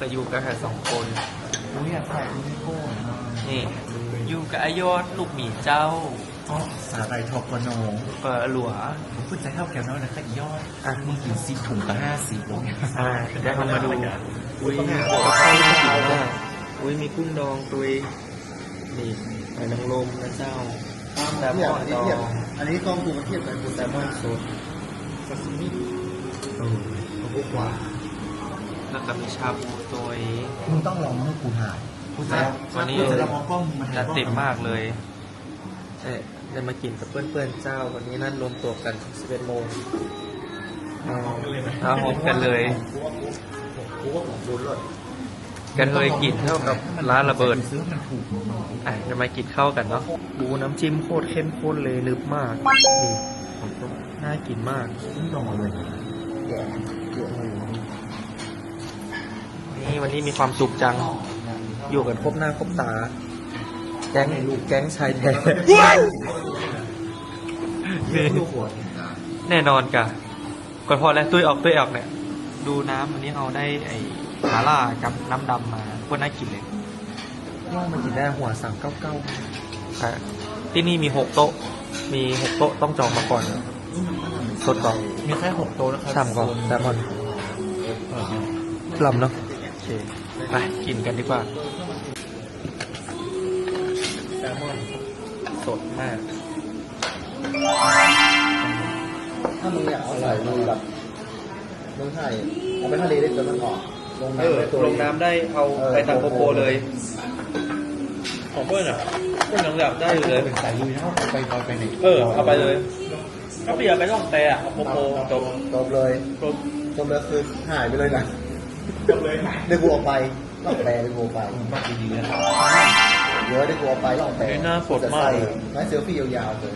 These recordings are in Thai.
ก็อยู่กับแค่สองคนอุ้ยอยากใส่ลูกโก้เนาะนี่อยู่กับไอยอดลูกหมีเจ้าอ๋อสาหร่ายทอกกระโหนงเปิดหลัวผมพูดใจเท่าแก้วน้อยนะแค่ยอดอะมึงกินสิบถุงกับห้าสิบลงอ่าเดี๋ยวเรามาดู อุ้ยต้องหากับข้าวน่ากินมากอุ้ยมีกุ้งดองตุยนี่หอยนางรมนะเจ้าแซลมอนดองอันนี้กองกูมาเทียบกันกูแซลมอนสดซาซิมิเออเขาพูดว่า แล้วก็มีชาบูตัวมึงต้องลองมาให้กูถ่ายกูจะวันนี้กูจะมองกล้องมันจัดเต็มมากเลยเอ๊ะได้มากินกับเพื่อนๆเจ้า วันนี้นั่นรวมตัวกัน11โมงเอาเอาหอมกันเลยกูว่าของดูเลยกันเลยกินเท่ากับร้านระเบิดซื้อมันถูกมากอะจะมากินข้าวกันเนาะดูน้ำจิ้มโคตรเข้มข้นเลยลึกมากนี่น่ากินมากไม่ลองเลยแกะแกะเลย นี่วันนี้มีความสุขจัง อยู่กันครบหน้าครบตา แก๊งลูกแก๊งชายแท้นี่ลูกหัวแน่นอนกะก่อนพอแล้วตุ้ยออกตุ้ยออกเนี่ย ดูน้ำวันนี้เอาได้ไอ้หาล่ากับน้ำดำมาโคตรน่ากินเลยว่ามันกินได้หัวสั่งเก้าเก้าค่ะที่นี่มีหกโต๊ะ มีหกโต๊ะต้องจองมาก่อนสดก่อนมีแค่หกโต๊ะนะครับทำก่อนแซลมอนลำเนาะโอเค ไปกินกันดีกว่า แซลมอน สดมาก ถ้ามึงอยากเอาใส่มึงแบบมึงถ่ายเอาไปทะเลได้จนมันออกลงเอน้ำอไปตัวลงน้ำได้เอาเออไปทำโกโปรเลย ของเพื่อนอะเพื่อนยังอยากได้อยู่เลย เป็นสายลุยเท่าไปลอยไปไหนเออ เอาไปเลยเอาไปอย่าไปล่องแต่อะเอาโกโปรจบจบเลยจบจบเลยคือหายไปเลยนะ จบเลยได้กูออกไปล่องแปรได้กูออกไปมากดีๆนะเยอะได้กูออกไปล่องแปรเฮ้ยหน้าสดมากเลยไม้เซลฟี่ยาวๆเลย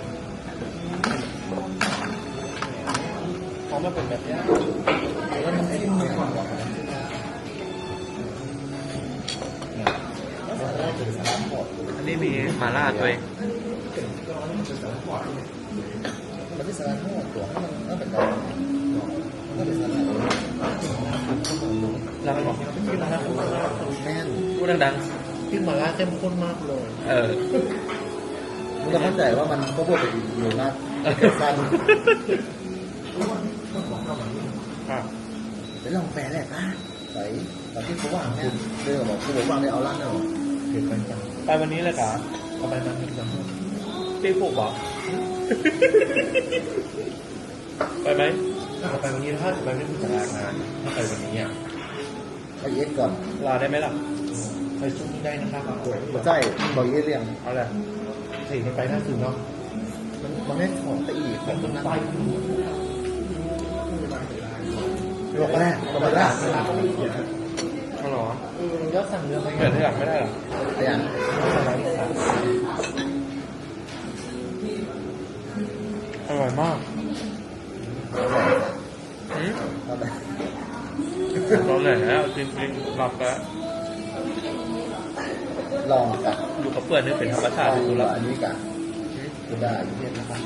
เขามาเป็นแบบนี้แล้วน้ำจิ้มมีความหวานแล้วถึงสามพอร์ตอันนี้มีมาล่าตัวเองมันเป็นสารทั้งหมดตัวให้มันน่าเป็นการน่าเป็นสารแล้วมันบอกที่มาล่าพูดแม่นพูดดังพริกหม่าล่าเข้มข้นมากเลย ๆ เออมึงจะเข้าใจว่ามันก็พูดไปอยู่นะสั้นอะไปลองแปลแหละป่ะใส่ตอนที่เขาวางเนี่ยเรื่องบอกกูบอกวางในเอาล่างเนาะเห็นกันจังไปวันนี้เลยกะเอาไปมันจังพี่ผูกบอก ไปไหม เอาไปวันนี้ถ้าไปไม่พูดจะลางานถ้าไปวันนี้อะ ไปเย็ดก่อนลาได้ไหมล่ะไปช่วงนี้ได้นะครับใช่บอกเย็ดเรียงเอาแหละสี่ไปหน้าสื่อเนาะมันมันไม่ถอดไปอีกของตรงนั้นลงมาแล้วลงมาแล้วเอาเหรอยอดสั่งเรือไปเกิดที่หลังไม่ได้เหรอเนี่ยอร่อยมากอืม เอาไป ตอนไหนแล้วจริงๆหลับแล้วลองกับอยู่กับเพื่อนนี่เป็นธรรมชาลติองดูดูแล้ละวอันนี้กับกูได้เรียนนะครับ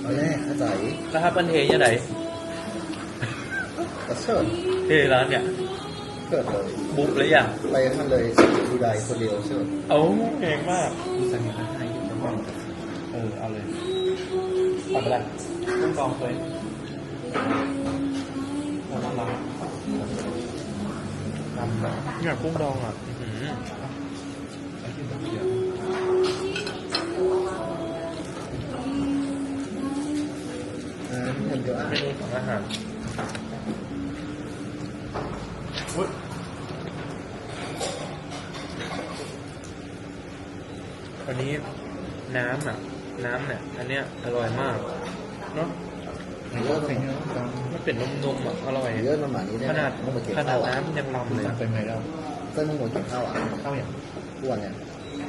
เอาแรกเข้าใจแล้วถ้าเป็นเทยังไงกระเชิดเทร้านเนี่ยเกิดเลยบุ๊บเลยอย่างไปท่านเลยดูได้คนเดียวเชิดเอ้าเก่งมากมีสัญญาณให้อยู่ทั้งหมดเออเอาเลยเอาไปเลย ต้องกองเลยเอาน้ำร้อนนำแบเนี่ยกุ้งดองอะอื้อหืออ่าเห็นเดี๋ยวเมนูของอาหารอุ๊ยวันนี้น้ำอะ น้ำเนี่ย อันเนี้ยอร่อยมาก เยอะไปเยอะมันเป็นนมๆอะอร่อยเยอะมาหมานี้ได้ขนาดมึงมาเก็บขนาข้าดวอะน้ำยังลำเลยเป็นไงแล้วเส้นมึงหมดกินข้าวอะเข้าอย่างอ้วนเนี่ย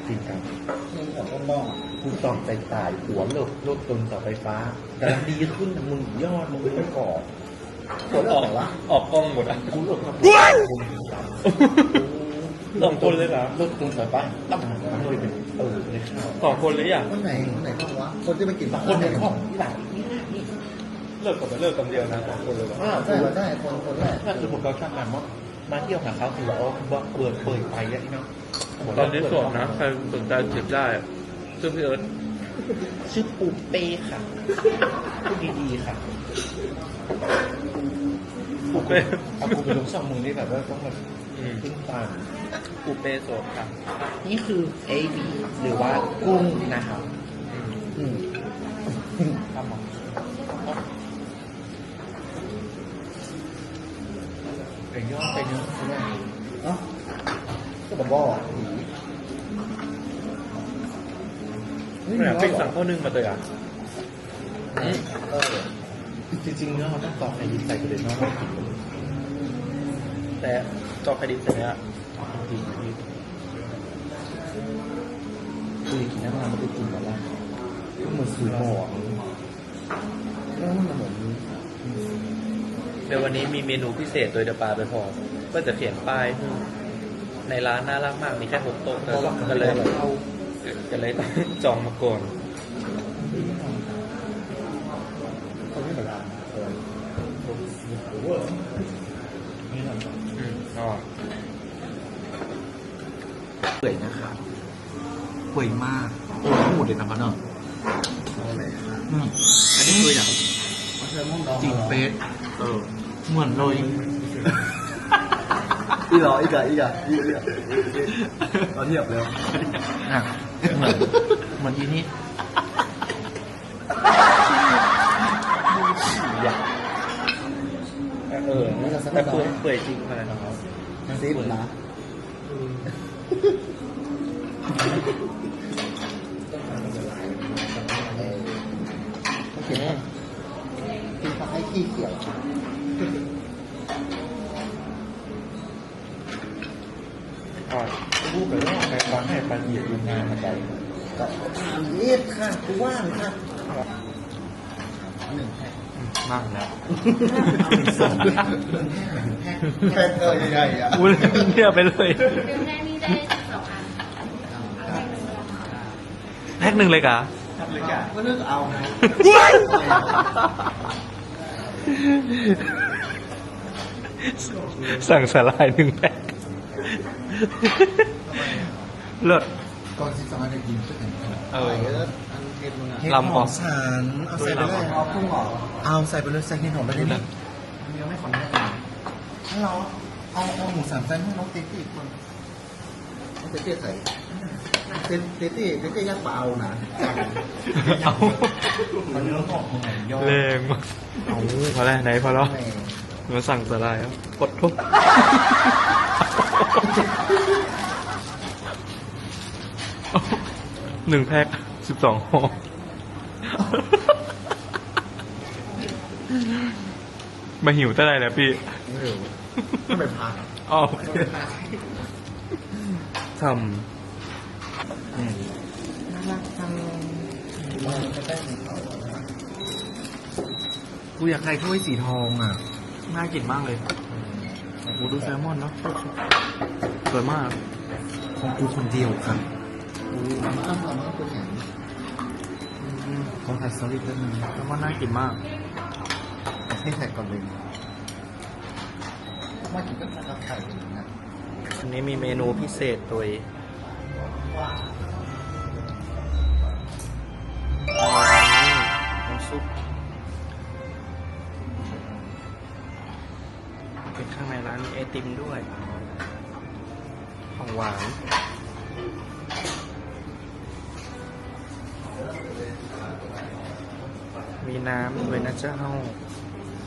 จริงกันมึงของต้องบ้องกูตอบใจตายหัวเลิกรถยนต์เสาไฟฟ้ากำลังดีขึ้นนะมึงยอดมึงไม่ก่อปวดออกวะออกกล้องหมดอะกูเลิกมามึงสองคนเลยเหรอรถคุณสวยปะต้องมันเลยเป็นเออในข้าวสองคนเลยอะคนไหนคนไหนต้องวะคนที่ไปกินปลาคนในเนี่ยห้องนี่แบบนี่นะนี่เลิกกับไปเลิกกันเดียวนะสองคนเลยเหรออ้าวใช่ใช่คนคนแรกนั่นคือผมเราชอบการว่ามาเที่ยวหาเขาคือว่าเอาเปิดเปิดไปอย่างนี้เนาะตอนนี้โสดนะใครสนใจจีบได้ชื่อพี่เอิร์ธชื่อปูเป้ค่ะพูดดีๆค่ะปูเป้เอาปูไปลงสองมือนี่แบบว่าต้องแบบอืมขึ้นตามปูเป้โสดครับ นี่คือ A B หรือว่ากุ้งนะครับอืม ครับผม เป็นยอดเป็นยอดใช่ไหมเอ้าก็บอกว่าผีเนี่ยปิ้งสั่งข้าวนึ่งมาเลยอะเออจริงๆเนื้อเราต้องตอกไข่ดิบใส่ไปเลยเนาะไม่ผิดเลยแต่จอคดีเสร็จแล้วจริงๆนี่คือกินน้ำมันมันจะกินแบบว่าก็เหมือนสูตรหม้ออะแล้วมันเหมือน เดี๋ยววันนี้มีเมนูพิเศษโดยเดปาไปพอก็จะเขียนป้ายในร้านน่ารักมากมีแค่หกโต๊ะเพราะว่าก็เลยเอาก็เลยต้องจองมาก่อนคนที่แบบเออนี่หน่อยอืมอ๋อเปื่อยนะครับเปื่อยมากโอ้พูดเลยนะครับเนาะอะไรนะอืมอันนี้คืออย่างมัน จีนเฟสเออเหมือนเลยอีหรออีกอะอีกอะอีกอะเราเทียบเร็วอะเหมือนเหมือนอีนี่เออแต่เปื่อยเปื่อยจริงขนาดนั้นซิปนะโอเคกินผักให้ ขี้เขียวอ๋อพูดไปว่าในฟังให้ปันเหยียดโรงงานมาใจกับทานเอ็ดค่ะกูว่างค่ะหนึ่งแพ็คมากนะแพ็คเออยังไงอะอุ้ยเนี่ยไปเลยเดี๋ยวแม่นี่ได้สองอันแพ็กหนึ่งเลยกะก็เลือกเอานะ สั่งสลายหนึ่งแพ็คเลิศก่อนสิสองอันกินก็ถึงเอออันเห็ดมึงอะลำพอฉันเอาใส่ไปเลยเอากุ้งเหรอเอาใส่ไปเลยใส่เห็ดหอมไปเลยนี่ยังไม่ขอแนะนถ้าเราเอาเอาหมูสามชั้นให้น้องติ๊กอีกคนำต้องเตี้ยๆใส่ เตี้ยๆเตี้ยๆเตี้ยๆยักษ์เปล่านะเอามันเนื้อหอมของไหนยอดแรงมากเอาพอแล้วไหนพอแล้วแม่มาสั่งสลายแล้วกดทุกหนึ่งแพ็คสิบสองห่อมาหิวเท่าไหร่แล้วพี่ไม่รู้ไม่ไปพักอ๋อไม่ไปพักทอืม มันจะได้มีเขาอะนะ กูอยากได้ถ้วยสีทองอะำน่ากินมากเลยโอ้ดูแซลมอนเนาะสวยมาก ของกูคนเดียวครับเอามาอ้ำเอามาตัวแข็งขอถ่ายสลิปได้ไหมแซลมอนน่ากินมาก ให้แท็กก่อนเลยมากินก็ทานไข่กันนะอันนี้มีเมนูพิเศษโด ติมด้วย ของหวานมีน้ำด้วยนะเจ้า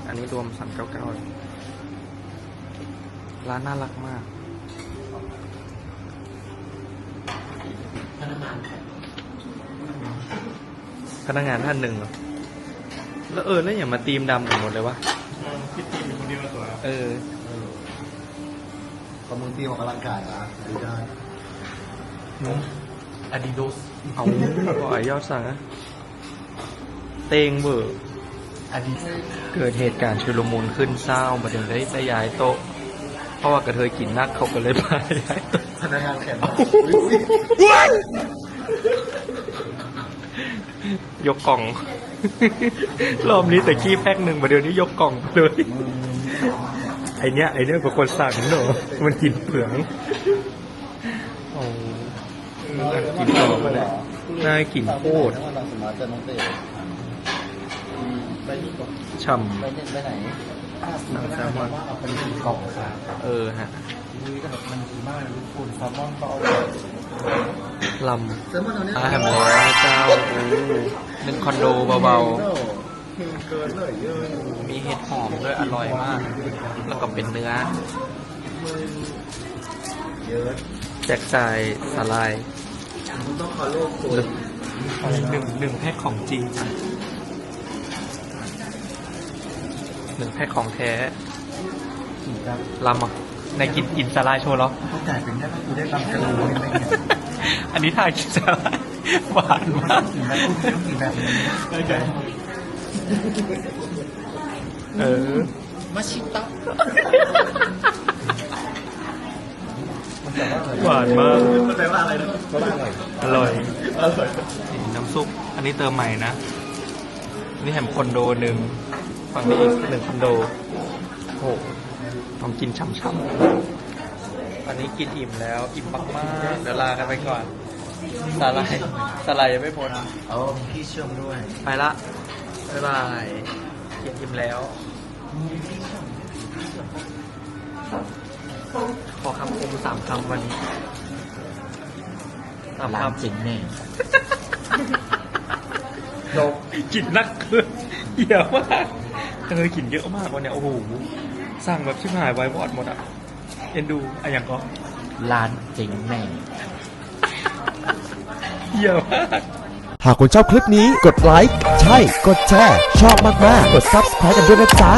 อันนี้รวมสั่งเก้าเก้าร้านน่ารักมากพนักงานท่านหนึ่งเหรอ แล้วเออ แล้วอย่างมาตีมดำกันหมดเลยวะ คิดตีเป็นคนเดียวสวยเออ ก็มึงตีออกกำลังกายนะดีได้อาดิโดสเอาปล่อยยอดสั่งอะเตงเบอร์อาดิเกิดเหตุการณ์ชุลมุนขึ้นเศร้ามาถึงได้ได้ย้ายโต๊ะ เพราะว่ากระเทยกินนักเขาก็เลยพาย้ายตัวพนักงานแขนยกกล่อง รอบนี้แต่ขี้แพ็กหนึ่งมาเดี๋ยวนี้ยกกล่องเลย ไอเนี้ยไอเนี้ยเป็นคนสั่งเนอะมันกินเปลืองโอ้กินต่อมาได้น่ากินโคตรเราสมาร์ทจะน้องเต้ไปนี่ก่อนช่ไปเนี่ยไปไหนหนังแซลมอนว่าเอาไปนึ่งกล่องค่ะำเออฮะนี่ก็แบบมันดีมากเลยทุกคนแซลมอนก็เอาลแซลมอนเอาเนี้ยำอาแฮมแล้วนะเจ้าโอ้หนึ่งคอนโดเบาเกินเลยเยอะๆ มีเห็ดหอมด้วยอร่อยมาก แล้วก็เป็นเนื้อเยอะแจกจ่ายสาลายมึงต้องขอโลกตัวหนึ่งหนึ่งหนึ่งแพ็คของจริงจ้ะหนึ่งแพ็คของแท้กี่ครับลำอะในกินกินสาลายโชว์เหรอ เขาจ่ายเป็นแค่กูได้ตำกระดูกไม่ได้เนี่ยอันนี้ถ่ายกินสาลายหวานมากกี่แบบต้องกี่แบบนี้ เออ มาชิตะมันจะว่าอะไรหวานมากมันแปลว่าอะไรนะว่าอร่อย อร่อย อร่อยนี่น้ำซุป อันนี้เติมใหม่นะ นี่แฮมคอนโดหนึ่ง ฝั่งนี้อีกหนึ่งคอนโดโอ้โหลองกินช่ำๆอันนี้กินอิ่มแล้ว อิ่มมากๆ เดี๋ยวลากันไปก่อน สาลาย สาลายยังไม่พ้นเอาพี่เชื่อมด้วย ไปละ บ๊ายบายกินอิ่มแล้ว ขอคำคมสามคำวันนี้สามร้านคำเจ๋งแน่โดกินนักเกินเยอะมากเออกินเยอะมากวันเนี้ยโอ้โหสั่งแบบชิบหายไว้บอดหมดอะเอ็นดูอะอย่างก็ร้านเจ๋งแน่ เยอะมาก หากคุณชอบคลิปนี้กดไลค์ใช่กดแชร์ชอบมากๆ กด Subscribe กันด้วยนะจ๊ะ